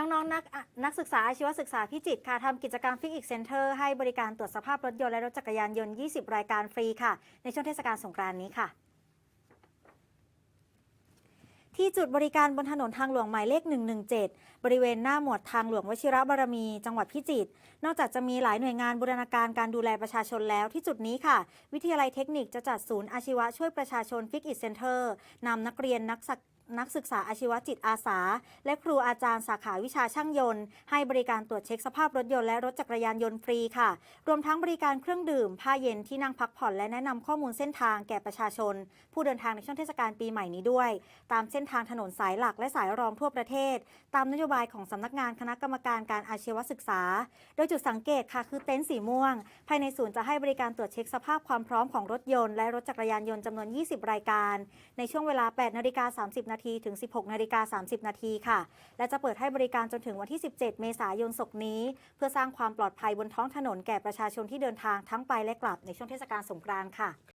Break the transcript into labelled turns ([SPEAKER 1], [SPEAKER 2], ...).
[SPEAKER 1] น้องๆนักนักศึกษาอาชีวศึกษาพิจิตรค่ะทำกิจกรรมฟิกอีกเซ็นเตอร์ให้บริการตรวจสภาพรถยนต์และรถจักรยานยนต์ 20 รายการฟรีค่ะ ในช่วงเทศกาลสงกรานต์นี้ค่ะที่จุดบริการบนถนนทางหลวงหมายเลข 117 บริเวณหน้าหมวดทางหลวงวชิระบารมี จังหวัดพิจิตร นอกจากจะมีหลายหน่วยงานบูรณาการการดูแลประชาชนแล้วที่จุดนี้ค่ะ วิทยาลัยเทคนิคจะจัดศูนย์อาชีวะช่วยประชาชนฟิกอิ c เซ็นเตอร์นำนักเรียนนักศึก นักศึกษาอาชีวจิตอาสา และครูอาจารย์สาขาวิชาช่างยนต์ ให้บริการตรวจเช็คสภาพรถยนต์และรถจักรยานยนต์ฟรีค่ะ รวมทั้งบริการเครื่องดื่ม ผ้าเย็นที่นั่งพักผ่อนและแนะนำข้อมูลเส้นทางแก่ประชาชน ผู้เดินทางในช่วงเทศกาลปีใหม่นี้ด้วย ตามเส้นทางถนนสายหลักและสายรองทั่วประเทศ ตามนโยบายของสำนักงานคณะกรรมการการอาชีวศึกษา โดยจุดสังเกตค่ะคือเต็นท์สีม่วง ภายในศูนย์จะให้บริการตรวจเช็คสภาพความพร้อมของรถยนต์และรถจักรยานยนต์จำนวน 20 รายการ ในช่วงเวลา 8นาฬิกา30นาทีถึง 16นาฬิกา30 นาทีค่ะ และจะเปิดให้บริการจนถึงวันที่ 17 เมษายนศกนี้ เพื่อสร้างความปลอดภัยบนท้องถนนแก่ประชาชนที่เดินทางทั้งไปและกลับในช่วงเทศกาลสงกรานต์ค่ะ